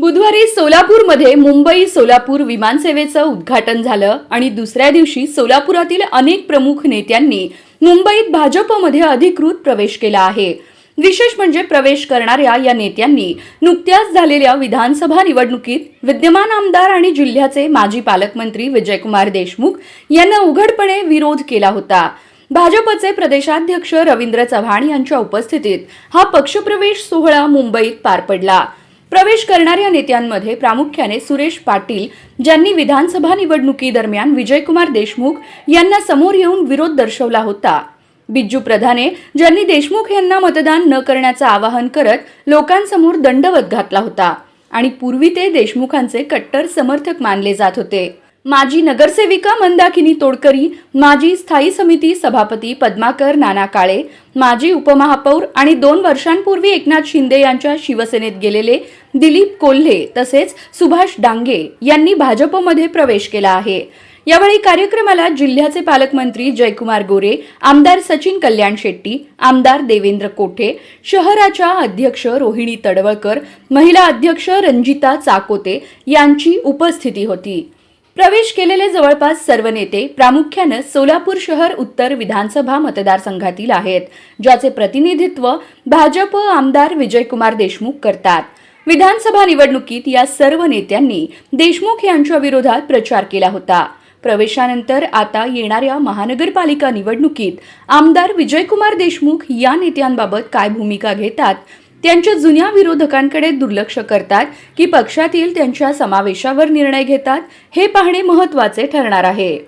बुधवारी सोलापूरमध्ये मुंबई सोलापूर विमानसेवेचं उद्घाटन झालं आणि दुसऱ्या दिवशी सोलापुरातील अनेक प्रमुख नेत्यांनी मुंबईत भाजपमध्ये अधिकृत प्रवेश केला आहे. विशेष म्हणजे प्रवेश करणाऱ्या या नेत्यांनी नुकत्याच झालेल्या विधानसभा निवडणुकीत विद्यमान आमदार आणि जिल्ह्याचे माजी पालकमंत्री विजयकुमार देशमुख यांना उघडपणे विरोध केला होता. भाजपचे प्रदेशाध्यक्ष रवींद्र चव्हाण यांच्या उपस्थितीत हा पक्षप्रवेश सोहळा मुंबईत पार पडला. प्रवेश करणाऱ्या नेत्यांमध्ये प्रामुख्याने सुरेश पाटील ज्यांनी विधानसभा निवडणुकीदरम्यान विजयकुमार देशमुख यांना समोर येऊन विरोध दर्शवला होता. बिज्जू प्रधाने ज्यांनी देशमुख यांना मतदान न करण्याचं आवाहन करत लोकांसमोर दंडवत घातला होता आणि पूर्वी ते देशमुखांचे कट्टर समर्थक मानले जात होते. माजी नगरसेविका मंदाकिनी तोडकरी माजी स्थायी समिती सभापती पद्माकर नाना काळे माजी उपमहापौर आणि दोन वर्षांपूर्वी एकनाथ शिंदे यांच्या शिवसेनेत गेलेले दिलीप कोल्हे तसेच सुभाष डांगे यांनी भाजपमध्ये प्रवेश केला आहे. यावेळी कार्यक्रमाला जिल्ह्याचे पालकमंत्री जयकुमार गोरे आमदार सचिन कल्याण शेट्टी आमदार देवेंद्र कोठे शहराच्या अध्यक्ष रोहिणी तडवळकर महिला अध्यक्ष रंजिता चाकोते यांची उपस्थिती होती. प्रवेश केलेले जवळपास सर्व नेते प्रामुख्यानं सोलापूर शहर उत्तर विधानसभा मतदारसंघातील आहेत ज्याचे प्रतिनिधित्व भाजप आमदार विजयकुमार देशमुख करतात. विधानसभा निवडणुकीत या सर्व नेत्यांनी देशमुख यांच्या विरोधात प्रचार केला होता. प्रवेशानंतर आता येणाऱ्या महानगरपालिका निवडणुकीत आमदार विजयकुमार देशमुख या नेत्यांबाबत काय भूमिका घेतात त्यांच्या जुन्या विरोधकांकडे दुर्लक्ष करतात की पक्षातील त्यांच्या समावेशावर निर्णय घेतात हे पाहणे महत्त्वाचे ठरणार आहे.